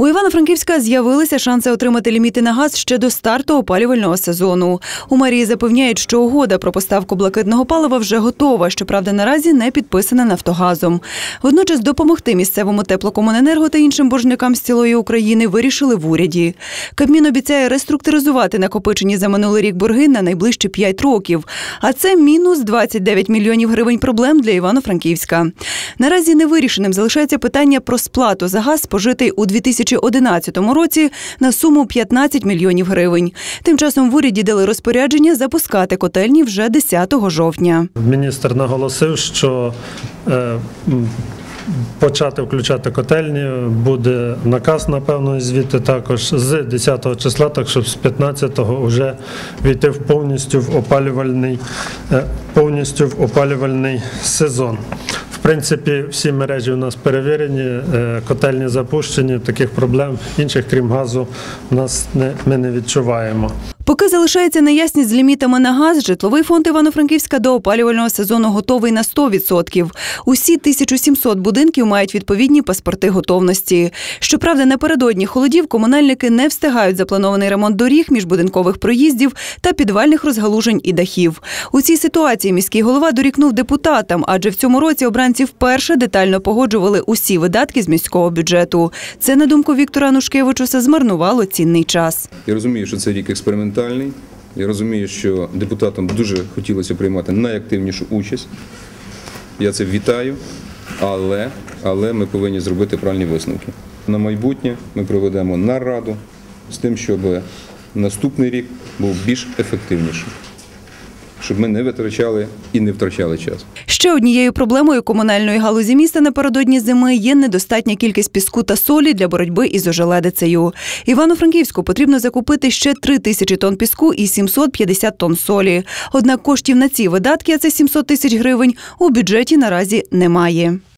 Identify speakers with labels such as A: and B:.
A: У Івано-Франківська з'явилися шанси отримати ліміти на газ ще до старту опалювального сезону. У мерії запевняють, що угода про поставку блакитного палива вже готова. Щоправда, наразі не підписана Нафтогазом. Водночас допомогти місцевому теплокомуненерго та іншим боржникам з цілої України вирішили в уряді. Кабмін обіцяє реструктуризувати накопичені за минулий рік борги на найближчі 5 років. А це мінус 29 мільйонів гривень проблем для Івано-Франківська. Наразі невирішеним залишається питання про сплату за газ, спожитий у 2011 році на суму 15 мільйонів гривень. Тим часом в уряді дали розпорядження запускати котельні вже 10 жовтня.
B: Міністр наголосив, що е, почати включати котельні буде наказ, напевно, звідти також з 10 числа, так щоб з 15-го вже війти в повністю в опалювальний, е, повністю в опалювальний сезон. Принципі, всі мережі у нас перевірені, е, котельні запущені, таких проблем інших, крім газу, у нас не, ми не відчуваємо.
A: Поки залишається неясність з лімітами на газ, житловий фонд Івано-Франківська до опалювального сезону готовий на 100%. Усі 1700 будинків мають відповідні паспорти готовності. Щоправда, напередодні холодів комунальники не встигають запланований ремонт доріг, міжбудинкових проїздів та підвальних розгалужень і дахів. У цій ситуації міський голова дорікнув депутатам, адже в цьому році обранці вперше детально погоджували усі видатки з міського бюджету. Це, на думку Віктора Анушкевичуса, змарнувало цінний час.
C: Я розумію, що це рік експериментальний. Я розумію, що депутатам дуже хотілося приймати найактивнішу участь. Я це вітаю, але, але ми повинні зробити правильні висновки. На майбутнє ми проведемо нараду з тим, щоб наступний рік був більш ефективнішим, щоб ми не витрачали і не втрачали час.
A: Ще однією проблемою комунальної галузі міста напередодні зими є недостатня кількість піску та солі для боротьби із ожеледицею. Івано-Франківську потрібно закупити ще 3 тисячі тонн піску і 750 тонн солі. Однак коштів на ці видатки, а це 700 тисяч гривень, у бюджеті наразі немає.